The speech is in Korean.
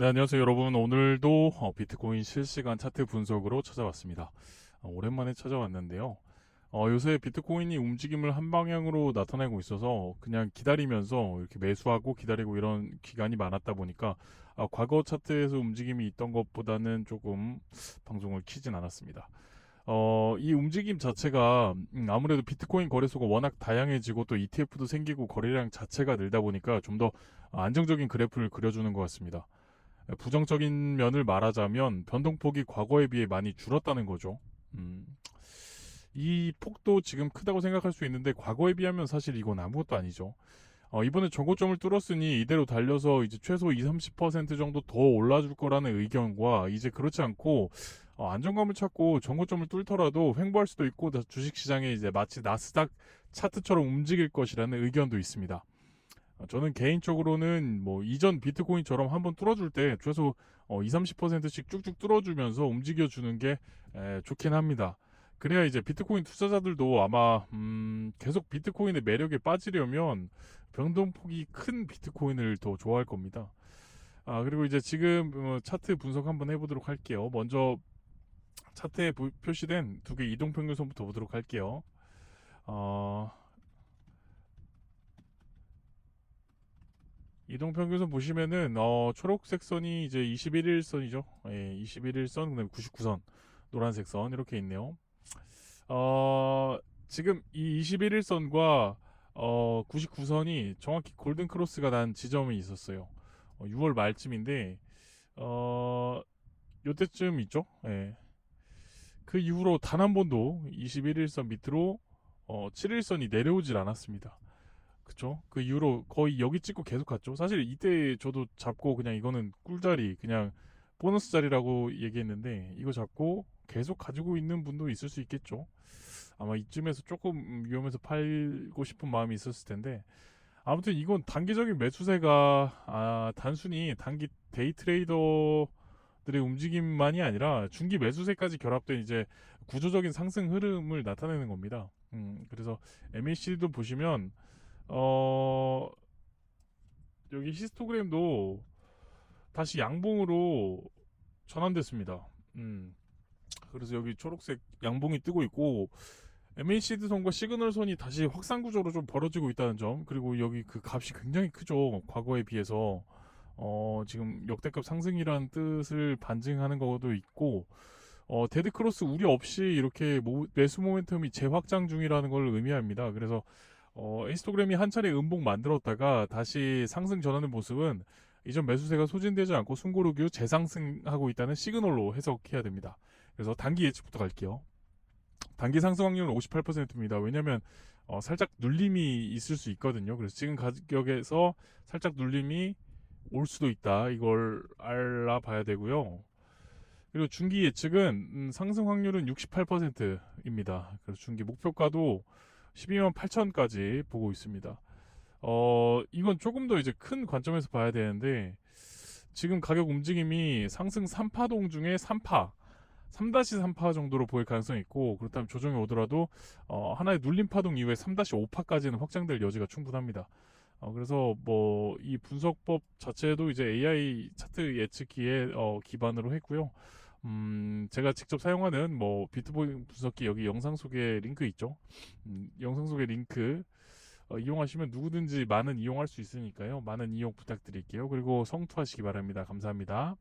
네, 안녕하세요, 여러분. 오늘도 어, 비트코인 실시간 차트 분석으로 찾아왔습니다. 어, 오랜만에 찾아왔는데요. 어, 요새 비트코인이 움직임을 한 방향으로 나타내고 있어서 그냥 기다리면서 이렇게 매수하고 기다리고 이런 기간이 많았다 보니까 아, 과거 차트에서 움직임이 있던 것보다는 조금 방송을 키진 않았습니다. 어, 이 움직임 자체가 음, 아무래도 비트코인 거래소가 워낙 다양해지고 또 ETF도 생기고 거래량 자체가 늘다 보니까 좀 더 안정적인 그래프를 그려주는 것 같습니다. 부정적인 면을 말하자면 변동폭이 과거에 비해 많이 줄었다는 거죠. 음, 이 폭도 지금 크다고 생각할 수 있는데 과거에 비하면 사실 이건 아무것도 아니죠. 어, 이번에 정고점을 뚫었으니 이대로 달려서 이제 최소 20, 30% 정도 더 올라줄 거라는 의견과 이제 그렇지 않고 어, 안정감을 찾고 정고점을 뚫더라도 횡보할 수도 있고 주식시장에 이제 마치 나스닥 차트처럼 움직일 것이라는 의견도 있습니다. 어, 저는 개인적으로는 뭐 이전 비트코인처럼 한번 뚫어줄 때 최소 어, 20, 30%씩 쭉쭉 뚫어주면서 움직여주는 게 에, 좋긴 합니다. 그래야 이제 비트코인 투자자들도 아마 음, 계속 비트코인의 매력에 빠지려면 변동폭이 큰 비트코인을 더 좋아할 겁니다. 아 그리고 이제 지금 어, 차트 분석 한번 해보도록 할게요. 먼저 차트에 부- 표시된 두 개 이동평균선부터 보도록 할게요. 어, 이동평균선 보시면은 어, 초록색 선이 이제 21일선이죠. 예, 21일선 그다음에 99선, 노란색 선 이렇게 있네요. 어, 지금 이 21일선과 어, 99선이 정확히 골든 크로스가 난 지점이 있었어요. 어, 6월 말쯤인데 어, 요때쯤 있죠. 예. 그 이후로 단 한 번도 21일선 밑으로 어, 7일선이 내려오질 않았습니다. 그쵸? 그 이후로 거의 여기 찍고 계속 갔죠. 사실 이때 저도 잡고 그냥 이거는 꿀자리, 그냥 보너스 자리라고 얘기했는데 이거 잡고 계속 가지고 있는 분도 있을 수 있겠죠. 아마 이쯤에서 조금 위험해서 팔고 싶은 마음이 있었을 텐데 아무튼 이건 단기적인 매수세가 아, 단순히 단기 데이 트레이더들의 움직임만이 아니라 중기 매수세까지 결합된 이제 구조적인 상승 흐름을 나타내는 겁니다. 음, 그래서 MAC도 보시면 어 여기 히스토그램도 다시 양봉으로 전환됐습니다. 음. 그래서 여기 초록색 양봉이 뜨고 있고 MACD 선과 시그널 선이 다시 확산 구조로 좀 벌어지고 있다는 점 그리고 여기 그 값이 굉장히 크죠 과거에 비해서 어 지금 역대급 상승이라는 뜻을 반증하는 것도 있고 어 데드 크로스 우려 없이 이렇게 모- 매수 모멘텀이 재확장 중이라는 걸 의미합니다 그래서 어, 히스토그램이 한 차례 음봉 만들었다가 다시 상승 전하는 모습은 이전 매수세가 소진되지 않고 숨고르기 재상승하고 있다는 시그널로 해석해야 됩니다. 그래서 단기 예측부터 갈게요. 단기 상승 확률은 58%입니다. 왜냐면 어, 살짝 눌림이 있을 수 있거든요. 그래서 지금 가격에서 살짝 눌림이 올 수도 있다. 이걸 알아봐야 되고요. 그리고 중기 예측은 음, 상승 확률은 68%입니다. 그래서 중기 목표가도 12만 8천까지 보고 있습니다. 어, 이건 조금 더 이제 큰 관점에서 봐야 되는데, 지금 가격 움직임이 상승 3파동 중에 3파, 3-3파 정도로 보일 가능성이 있고, 그렇다면 조정이 오더라도, 어, 하나의 눌림 파동 이후에 3-5파까지는 확장될 여지가 충분합니다. 어, 그래서 뭐, 이 분석법 자체도 이제 AI 차트 예측기에 어, 기반으로 했고요. 음, 제가 직접 사용하는 뭐 비트코인 분석기 여기 영상 속에 링크 있죠. 음, 영상 속에 링크 어, 이용하시면 누구든지 많은 이용할 수 있으니까요. 많은 이용 부탁드릴게요. 그리고 성투하시기 바랍니다. 감사합니다.